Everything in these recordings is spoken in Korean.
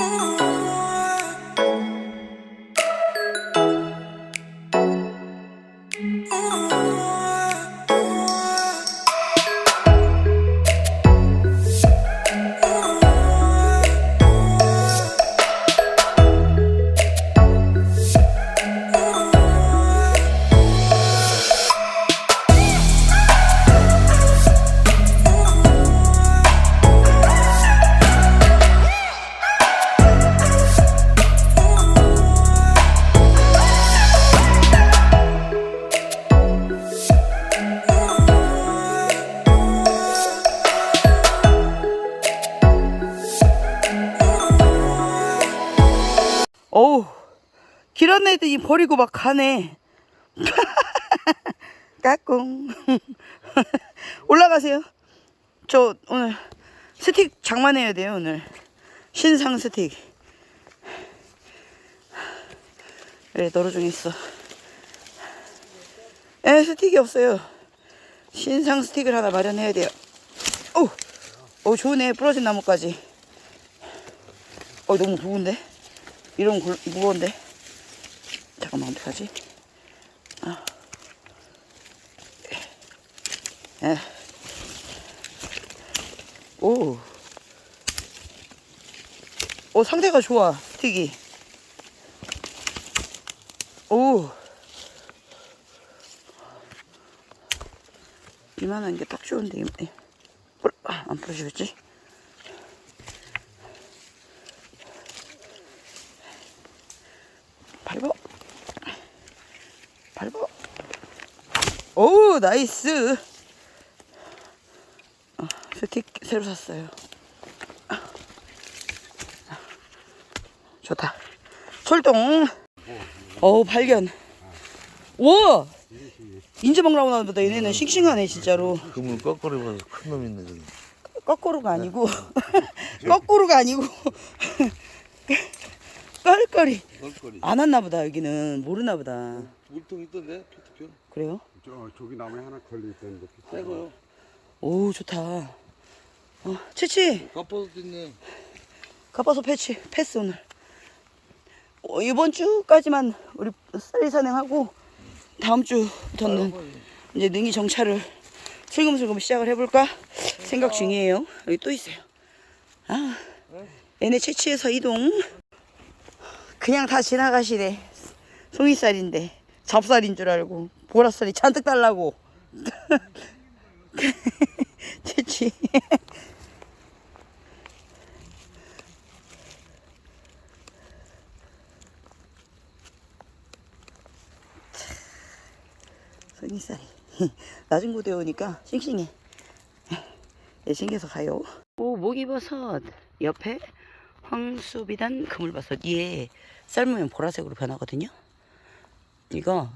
어 길었네 애들이 버리고 막 가네. 까꿍. 올라가세요. 저 오늘 스틱 장만해야 돼요, 오늘. 신상 스틱. 그래, 너로 중 있어. 에, 스틱이 없어요. 신상 스틱을 하나 마련해야 돼요. 오, 오, 좋네. 부러진 나무까지. 어, 너무 무거운데? 이런 걸 무거운데? 잠깐만, 어떡하지? 아. 에. 오. 오, 상태가 좋아, 스틱이. 오. 이만한 게 딱 좋은데, 아, 안 부러지겠지? 밟아. 밟아. 오, 나이스. 어, 스틱 새로 샀어요. 좋다. 출동. 어우, 발견. 와! 인제 먹으라고 나보다 얘네는 싱싱하네, 진짜로. 그물 거꾸로 입어서 큰 놈 있네 저기. 거꾸로가 아니고, 거꾸로가 아니고, 껄껄이. 안 왔나 보다, 여기는. 모르나 보다. 물통 있던데. 그래요? 저 저기 나무에 하나 걸려 있었는데 새거요. 오, 좋다. 어, 채치! kap버도 있네. 가빠서 패치, 패스 오늘. 어, 이번 주까지만 우리 쌀리 산행하고, 다음 주부터는 이제 능이 정찰을 슬금슬금 시작을 해볼까 생각 중이에요. 여기 또 있어요. 아, 얘네 채취해서 이동. 그냥 다 지나가시네. 송이살인데 잡살인 줄 알고 보라살이 잔뜩 달라고. 채취. 송이살이. 낮은 곳에 오니까 싱싱해. 예, 챙겨서 가요. 오, 목이버섯. 옆에 황수비단 그물버섯. 얘 삶으면 보라색으로 변하거든요. 이거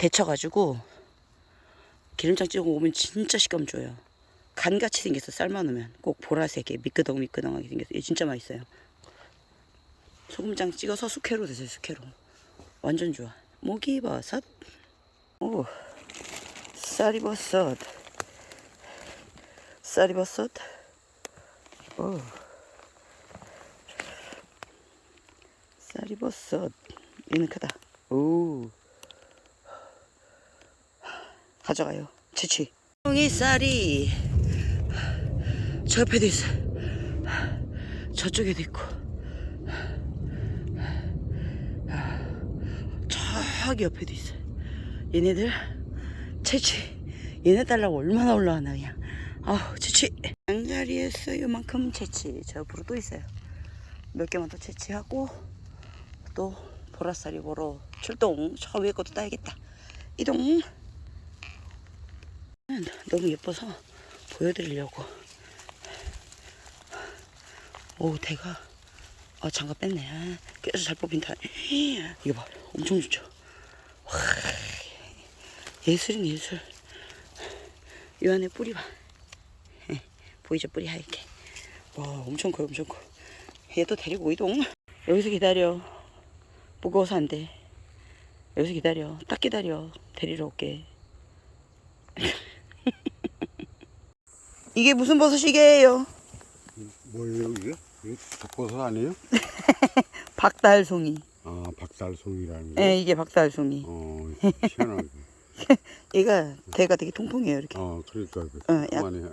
데쳐가지고 기름장 찍고 오면 진짜 좋아요. 간같이 생겨서 삶아 놓으면 꼭 보라색에 미끄덩 미끄덩하게 생겨서 얘 진짜 맛있어요. 소금장 찍어서 숙회로 드세요, 숙회로. 완전 좋아. 목이버섯. 오, 쌀이버섯. 쌀이버섯. 오. 쌀이버섯. 얘는 크다. 오. 가져가요. 치치. 이 쌀이 저 옆에도 있어. 저쪽에도 있고. 저기 옆에도 있어. 얘네들 채취. 얘네 달라고 얼마나 올라가나 그냥. 아우 채취. 양자리에서 요만큼 채취. 저 옆으로 또 있어요. 몇 개만 더 채취하고 또 보라쌀이 보러 출동. 저 위에 것도 따야겠다. 이동. 너무 예뻐서 보여드리려고. 오 대가. 아 장갑 뺐네. 아, 껴서 잘 뽑힌다. 이거 봐. 엄청 좋죠. 와, 예술이네 예술. 이 안에 뿌리 봐. 예, 보이죠 뿌리 하얗게. 와 엄청 커요 엄청 커. 얘도 데리고 이동. 여기서 기다려. 무거워서 안 돼. 여기서 기다려. 딱 기다려. 데리러 올게. 이게 무슨 버섯이게요? 뭐예요 이게? 이게 아니에요? 박달송이. 아 박달송이라는 게. 예, 이게 박달송이. 어 희한하게. 얘가 대가 되게 통통해요, 이렇게. 어 그러니까 그 어, 약- 그만해. 예.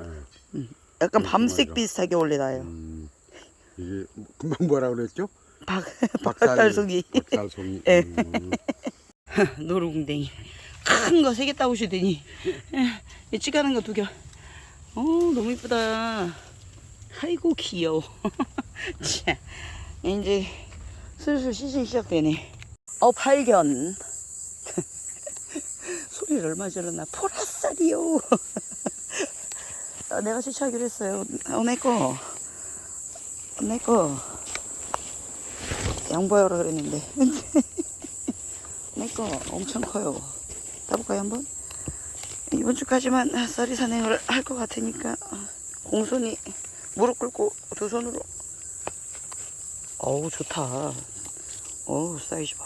약간 그렇구나, 밤색. 비슷하게 원래 나요. 음, 이게 금방 뭐라 그랬죠? 박, 박달- 박달송이. 박달송이. 예. 음, 노루궁뎅이. 큰 거 세 개 따오시더니, 이 찌가는 거 두 개. 어, 너무 이쁘다. 아이고, 귀여워. 자, 이제 슬슬 시즌 시작되네. 어, 발견. 소리를 얼마 질렀나. 포라살이요. 아, 내가 세차하기로 했어요. 어, 내 거. 어, 내 거. 양보하라 그랬는데. 내 거 엄청 커요. 따볼까요, 한번? 이번 주까지만 쌀이 산행을 할 것 같으니까 공손히 무릎 꿇고 두 손으로. 어우, 좋다. 어우, 사이즈 봐.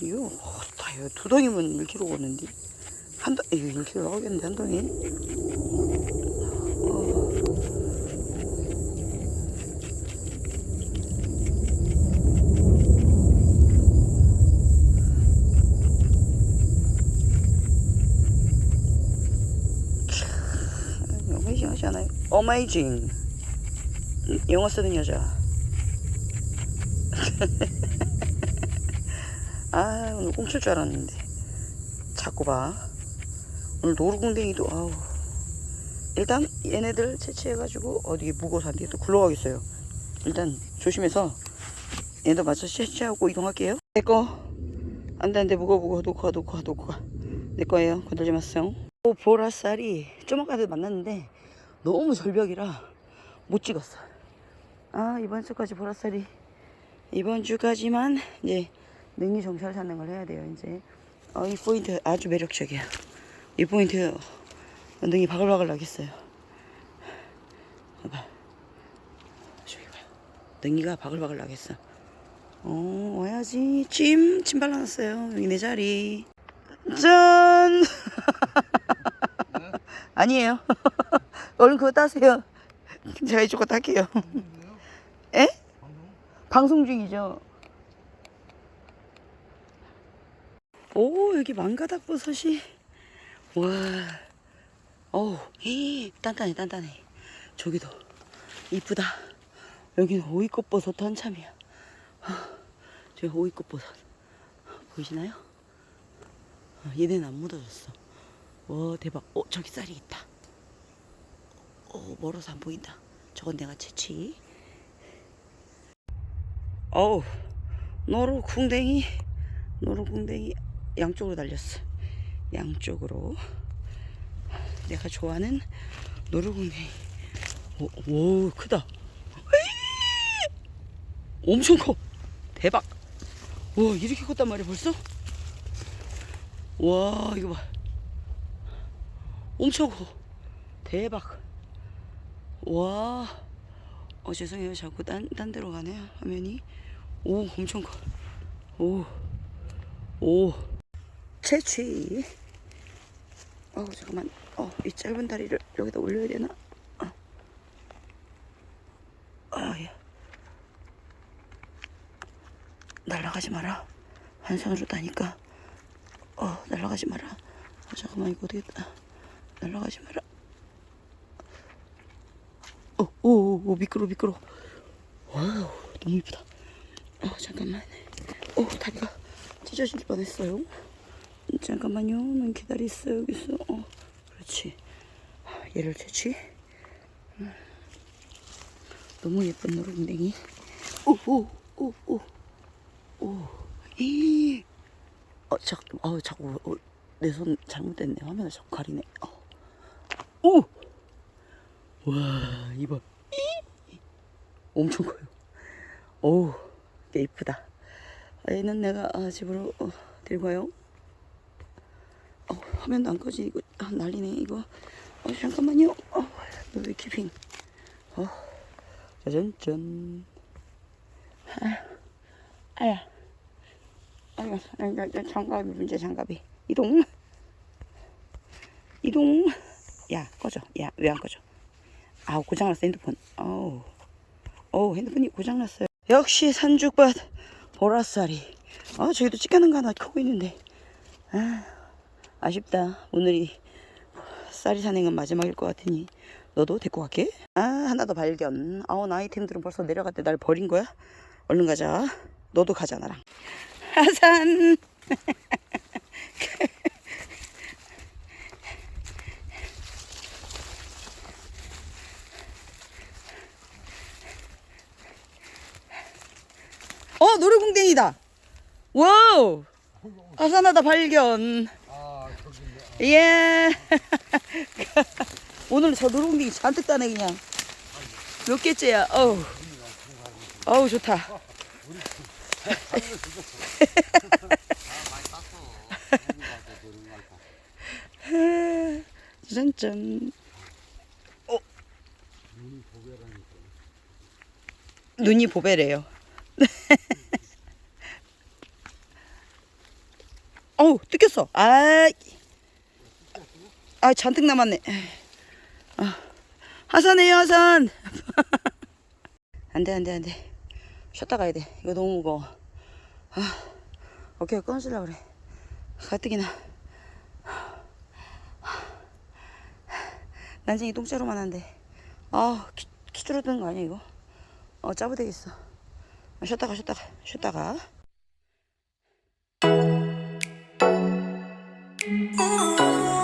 이거, 좋다. 이거 두 덩이면 1kg 오는데. 한 덩, 이거 1kg 나오겠는데, 한 덩이? 어메이징 하지 않아요? 어메이징. 영어 쓰는 여자. 아, 오늘 꽁칠 줄 알았는데. 자꾸 봐. 오늘 노루궁뎅이도, 아우. 일단 얘네들 채취해가지고 어디 무거워서 안또 굴러가겠어요. 일단 조심해서 얘도 맞춰 채취하고 이동할게요. 내 거. 안 돼, 안 돼. 무거워, 무거워. 놓고 가, 놓고 가, 놓고 가. 내 거예요. 건들지 마세요. 오, 보라쌀이 좀 아까도 만났는데 너무 절벽이라 못 찍었어. 아, 이번 주까지 보라쌀이 이번 주까지만 이제 능이 정찰 산행을 해야 돼요. 이제 어, 이 포인트 아주 매력적이야. 이 포인트 능이 바글바글 나겠어요. 봐봐. 저기 봐요. 능이가 바글바글 나겠어. 어, 와야지. 찜, 찜 발라놨어요. 여기 내 자리. 짠! 아니에요. 얼른 그거 따세요. 제가 이쪽 거 딸게요. 에? 방송 중이죠. 오, 여기 망가닥 버섯이. 와. 어우, 히, 단단해, 단단해. 저기도. 이쁘다. 여기는 오이꽃 버섯 한참이야. 저기 오이꽃 버섯. 보이시나요? 어, 얘네는 안 묻어졌어. 와 대박. 어 저기 쌀이 있다. 어 멀어서 안 보인다. 저건 내가 채취. 어우 노루 궁뎅이 노루 궁뎅이 양쪽으로 달렸어. 양쪽으로. 내가 좋아하는 노루 궁뎅이. 오, 오 크다. 엄청 커. 대박. 와 이렇게 컸단 말이야 벌써? 와 이거 봐 엄청 커 대박. 와. 어, 죄송해요. 자꾸 딴, 딴 데로 가네요 화면이. 오 엄청 커 오 오. 채취. 어 잠깐만. 어 이 짧은 다리를 여기다 올려야 되나? 어. 아야 날아가지 마라. 한 손으로 따니까. 어 날아가지 마라. 어, 잠깐만. 이거 어떻게 따 날아가지 마라. 어오오 미끄러 미끄러. 와우 너무 이쁘다. 어 잠깐만. 어 다리가 찢어질 뻔했어요. 잠깐만요. 난 기다리세요 여기서. 어 그렇지. 얘를 채취 음. 너무 예쁜 노릇댕이. 오 오 오 오. 오, 이, 어, 자, 어, 자꾸, 어, 내손 잘못됐네. 화면을 자꾸 가리네. 어. 오! 와, 이봐. 이! 엄청 커요. 어우, 꽤 이쁘다. 얘는 내가 아, 집으로 어, 데리고 가요. 어, 화면도 안 꺼지, 이거, 아, 난리네, 이거. 어, 잠깐만요. 어, 노비 키핑. 어, 짜잔짠. 아야. 아유, 아유, 아유, 장갑이 문제 장갑이. 이동. 이동. 야, 꺼져. 야, 왜 안 꺼져? 아우, 고장났어, 핸드폰. 아우. 어우 핸드폰이 고장났어요. 역시 산죽밭 보라쌀이. 아 저기도 찌개는 거 하나 크고 있는데. 아 아쉽다. 오늘이 쌀이 산행은 마지막일 것 같으니 너도 데리고 갈게. 아 하나 더 발견. 아온 아이템들은 벌써 내려갔대. 날 버린 거야? 얼른 가자. 너도 가자 나랑. 하산 어 놀이공댕이다. 와우. 하산하다 발견. 아. 예. 오늘 저 놀이공댕이 잔뜩 따네 그냥. 몇 개째야? 어우. 어우 좋다. 짠짠. 어. 눈이 보배래요 어우 뜯겼어. 아, 아 잔뜩 남았네. 아, 하산해요 하산. 안 돼 안 돼 안 돼. 쉬었다 가야 돼. 이거 너무 무거워. 아, 어깨가 끊어질라 그래. 가뜩이나. 난쟁이 똥자루만 한데 아 키, 키 줄어드는 거 아니야 이거? 어 짜부되겠어. 아, 쉬었다가 쉬었다가 쉬었다가 Ooh.